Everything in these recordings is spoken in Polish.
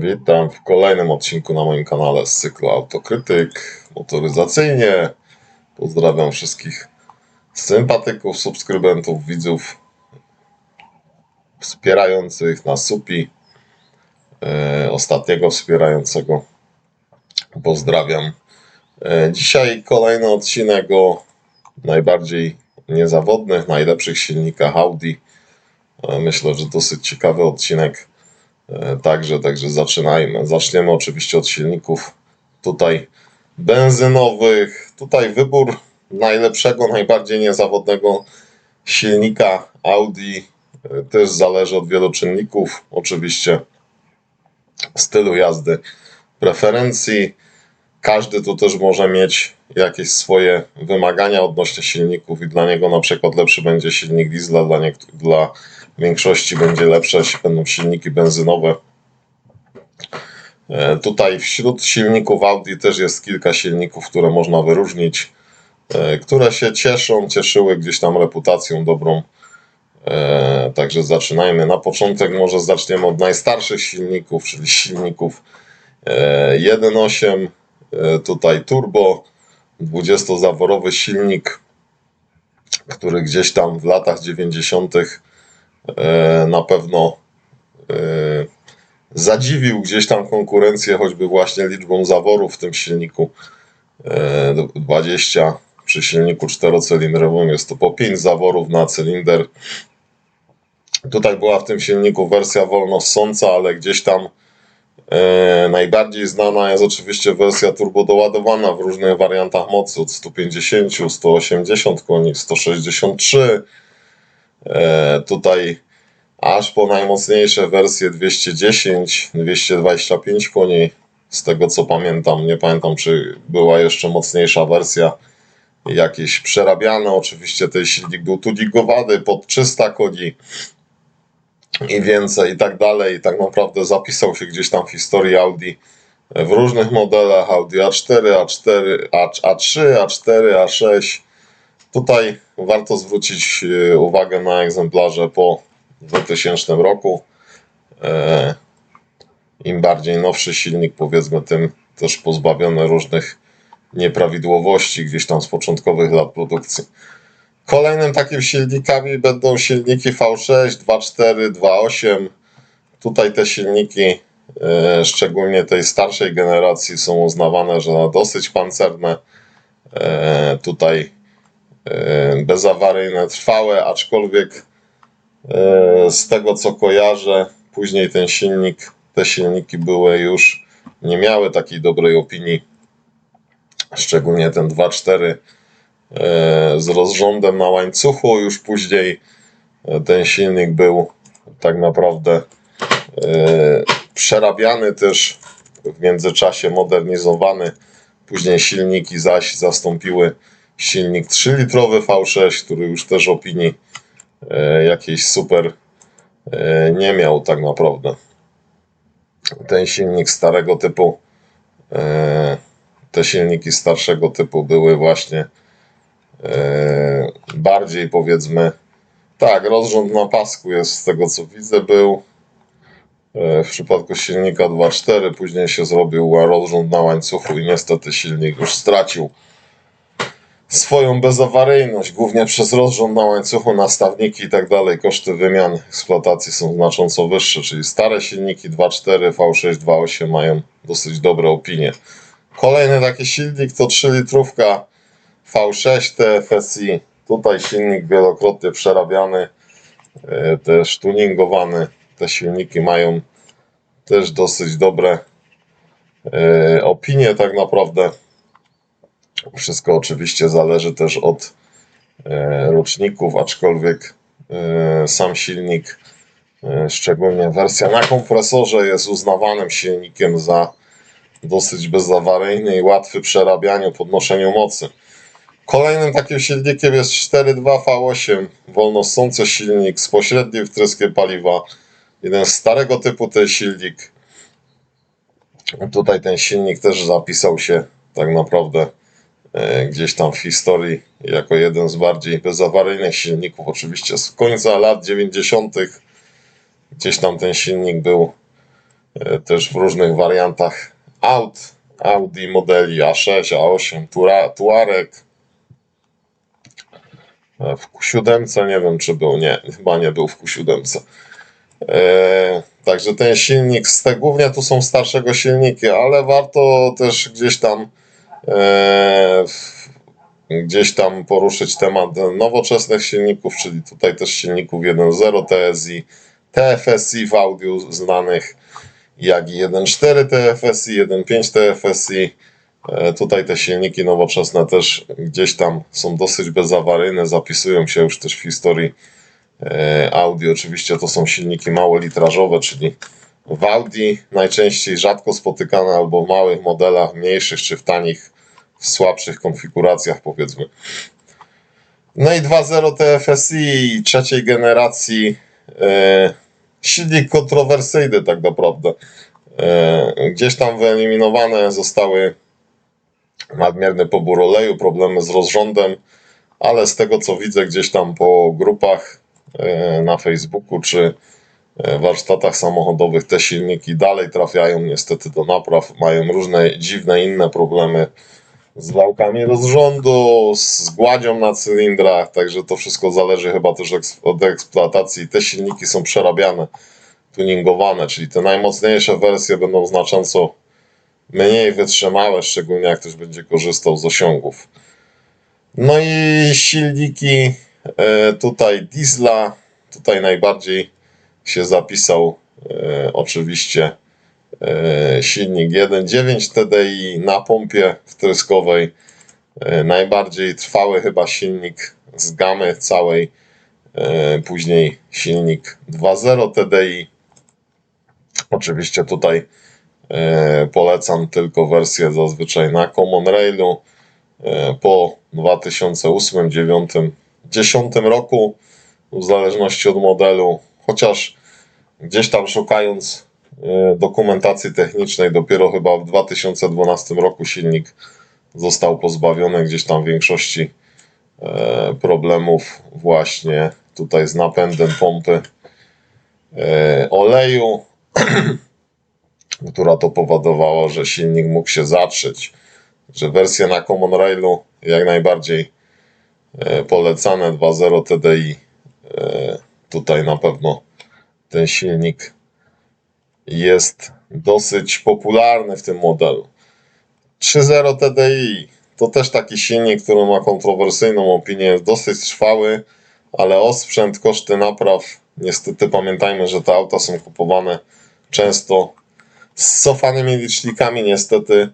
Witam w kolejnym odcinku na moim kanale z cyklu Autokrytyk motoryzacyjnie. Pozdrawiam wszystkich sympatyków, subskrybentów, widzów wspierających na SUPI. E, ostatniego wspierającego pozdrawiam. E, dzisiaj kolejny odcinek o najbardziej niezawodnych, najlepszych silnikach Audi. E, myślę, że dosyć ciekawy odcinek. E, Także, także zaczynajmy. Zaczniemy oczywiście od silników tutaj benzynowych. Tutaj wybór najlepszego, najbardziej niezawodnego silnika Audi e, też zależy od wielu czynników. Oczywiście stylu jazdy, preferencji. Każdy tu też może mieć jakieś swoje wymagania odnośnie silników i dla niego na przykład lepszy będzie silnik diesla, dla, niekt- dla większości będzie lepsze będą silniki benzynowe. E, Tutaj wśród silników Audi też jest kilka silników, które można wyróżnić, e, które się cieszą, cieszyły gdzieś tam reputacją dobrą. E, Także zaczynajmy. Na początek może zaczniemy od najstarszych silników, czyli silników e, 1.8, e, tutaj turbo, 20-zaworowy silnik, który gdzieś tam w latach 90. e, na pewno e, zadziwił gdzieś tam konkurencję, choćby właśnie liczbą zaworów w tym silniku. E, 20 przy silniku czterocylindrowym jest to po 5 zaworów na cylinder. Tutaj była w tym silniku wersja wolnossąca, ale gdzieś tam e, najbardziej znana jest oczywiście wersja turbo doładowana w różnych wariantach mocy od 150, 180 koni, 163. E, tutaj aż po najmocniejsze wersje 210, 225 koni. Z tego co pamiętam, nie pamiętam czy była jeszcze mocniejsza wersja, jakieś przerabiane. Oczywiście ten silnik był tudigowany pod 300 koni i więcej i tak dalej. I tak naprawdę zapisał się gdzieś tam w historii Audi w różnych modelach Audi A4, A4, A, A3, A4, A6. Tutaj warto zwrócić e, uwagę na egzemplarze po 2000 roku. E, Im bardziej nowszy silnik, powiedzmy, tym też pozbawiony różnych nieprawidłowości gdzieś tam z początkowych lat produkcji. Kolejnym takim silnikami będą silniki V6, 2.4, 2.8. Tutaj te silniki, e, szczególnie tej starszej generacji, są uznawane za dosyć pancerne. Tutaj bezawaryjne, trwałe, aczkolwiek e, z tego co kojarzę, później ten silnik, te silniki były już, nie miały takiej dobrej opinii, szczególnie ten 2.4 e, z rozrządem na łańcuchu, już później e, ten silnik był tak naprawdę e, przerabiany też, w międzyczasie modernizowany. Później silniki zaś zastąpiły silnik 3-litrowy V6, który już też opinii e, jakiejś super e, nie miał tak naprawdę. Ten silnik starego typu, e, te silniki starszego typu były właśnie bardziej powiedzmy, tak, rozrząd na pasku jest z tego co widzę był. W przypadku silnika 2.4 później się zrobił rozrząd na łańcuchu i niestety silnik już stracił swoją bezawaryjność, głównie przez rozrząd na łańcuchu, nastawniki i tak dalej. Koszty wymian eksploatacji są znacząco wyższe, czyli stare silniki 2.4, V6, 2.8 mają dosyć dobre opinie. Kolejny taki silnik to 3-litrówka V6 TFSI. Tutaj silnik wielokrotnie przerabiany, e, też tuningowany. Te silniki mają też dosyć dobre e, opinie tak naprawdę. Wszystko oczywiście zależy też od e, roczników, aczkolwiek e, sam silnik, e, szczególnie wersja na kompresorze, jest uznawanym silnikiem za dosyć bezawaryjny i łatwy w przerabianiu, podnoszeniu mocy. Kolejnym takim silnikiem jest 4.2 V8, wolnossący silnik z pośrednim wtryskiem paliwa. Jeden starego typu ten silnik. Tutaj ten silnik też zapisał się tak naprawdę gdzieś tam w historii jako jeden z bardziej bezawaryjnych silników. Oczywiście z końca lat 90. gdzieś tam ten silnik był e, też w różnych wariantach aut, Audi modeli A6, A8, Tura- Tuareg. E, W Q7 nie wiem czy był, nie, chyba nie był w Q7. E, także ten silnik, z te, głównie tu są starszego silniki, ale warto też gdzieś tam e, gdzieś tam poruszyć temat nowoczesnych silników, czyli tutaj też silników 1.0 TSI, TFSI w audio znanych, jak i 1.4 TFSI, 1.5 TFSI. Tutaj te silniki nowoczesne też gdzieś tam są dosyć bezawaryjne, zapisują się już też w historii e, Audi. Oczywiście to są silniki małolitrażowe, czyli w Audi najczęściej rzadko spotykane albo w małych modelach, mniejszych czy w tanich, w słabszych konfiguracjach powiedzmy. No i 2.0 TFSI trzeciej generacji e, silnik kontrowersyjny tak naprawdę. E, gdzieś tam wyeliminowane zostały nadmierny pobór oleju, problemy z rozrządem, ale z tego co widzę gdzieś tam po grupach e, na Facebooku czy warsztatach samochodowych te silniki dalej trafiają niestety do napraw, mają różne dziwne inne problemy z wałkami rozrządu, z gładzią na cylindrach, także to wszystko zależy chyba też od eksploatacji. Te silniki są przerabiane, tuningowane, czyli te najmocniejsze wersje będą znacząco mniej wytrzymałe, szczególnie jak ktoś będzie korzystał z osiągów. No i silniki e, tutaj diesla, tutaj najbardziej się zapisał e, oczywiście e, silnik 1.9 TDI na pompie wtryskowej. E, najbardziej trwały chyba silnik z gamy całej. E, później silnik 2.0 TDI. Oczywiście tutaj e, polecam tylko wersję zazwyczaj na Common Railu. E, po 2008, 2009, 2010 roku, w zależności od modelu, chociaż gdzieś tam szukając e, dokumentacji technicznej, dopiero chyba w 2012 roku silnik został pozbawiony gdzieś tam większości e, problemów właśnie tutaj z napędem pompy e, oleju, która to powodowała, że silnik mógł się zatrzeć. Że wersje na Common Railu jak najbardziej polecane 2.0 TDI. Tutaj na pewno ten silnik jest dosyć popularny w tym modelu. 3.0 TDI to też taki silnik, który ma kontrowersyjną opinię, jest dosyć trwały, ale osprzęt, koszty napraw, niestety pamiętajmy, że te auta są kupowane często z cofanymi licznikami, niestety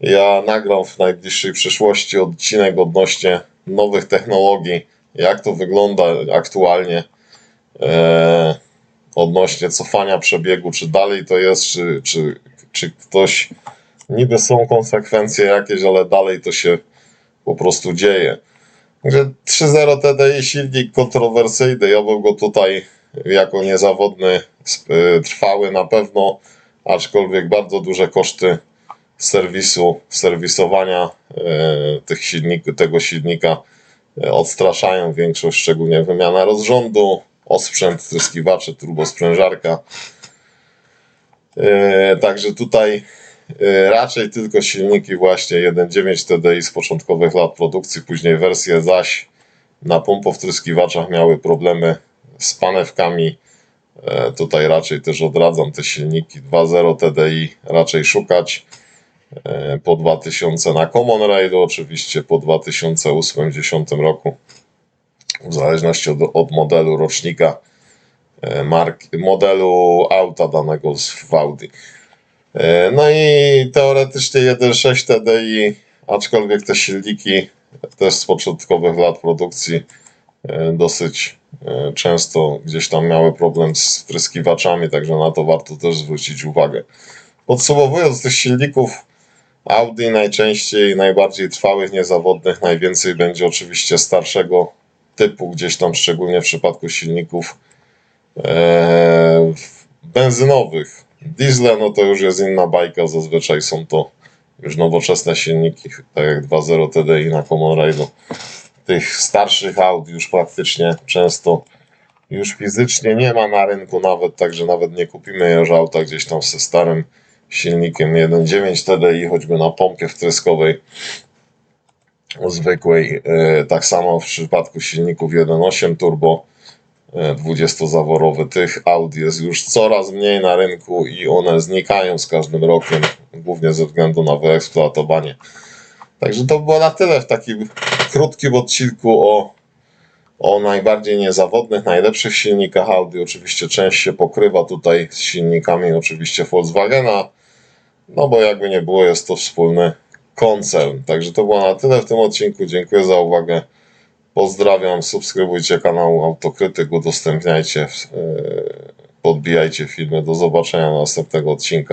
ja nagram w najbliższej przyszłości odcinek odnośnie nowych technologii, jak to wygląda aktualnie e, odnośnie cofania przebiegu, czy dalej to jest, czy, czy, czy ktoś niby są konsekwencje jakieś, ale dalej to się po prostu dzieje. Także 3.0 TDI silnik kontrowersyjny, ja bym go tutaj jako niezawodny y, trwały na pewno, aczkolwiek bardzo duże koszty serwisu, serwisowania e, tych silnik, tego silnika e, odstraszają większość, szczególnie wymiana rozrządu, osprzęt, tryskiwacze, turbosprężarka. E, Także tutaj e, raczej tylko silniki właśnie 1.9 TDI z początkowych lat produkcji, później wersje zaś na pompowtryskiwaczach miały problemy z panewkami. E, Tutaj raczej też odradzam te silniki 2.0 TDI raczej szukać po 2000 na Common Railu, oczywiście po 2008-2010 roku, w zależności od, od modelu rocznika, e, mark, modelu auta danego z Audi. E, No i teoretycznie 1.6 TDI, aczkolwiek te silniki też z początkowych lat produkcji e, dosyć często gdzieś tam miały problem z wtryskiwaczami, także na to warto też zwrócić uwagę. Podsumowując tych silników, Audi najczęściej, najbardziej trwałych, niezawodnych, najwięcej będzie oczywiście starszego typu, gdzieś tam szczególnie w przypadku silników e, benzynowych. Diesle no to już jest inna bajka, zazwyczaj są to już nowoczesne silniki, tak jak 2.0 TDI na Common. Tych starszych Audi już praktycznie często już fizycznie nie ma na rynku nawet, także nawet nie kupimy już auta gdzieś tam ze starym silnikiem 1.9 TDI, choćby na pompie wtryskowej zwykłej. E, Tak samo w przypadku silników 1.8 turbo e, 20-zaworowy. Tych Audi jest już coraz mniej na rynku i one znikają z każdym rokiem, głównie ze względu na wyeksploatowanie. Także to było na tyle w takim krótkim odcinku o, o najbardziej niezawodnych, najlepszych silnikach Audi. Oczywiście część się pokrywa tutaj z silnikami oczywiście Volkswagena, no bo jakby nie było, jest to wspólny koncern. Także to było na tyle w tym odcinku. Dziękuję za uwagę. Pozdrawiam, subskrybujcie kanał Autokrytyk, udostępniajcie, yy, podbijajcie filmy. Do zobaczenia następnego odcinka.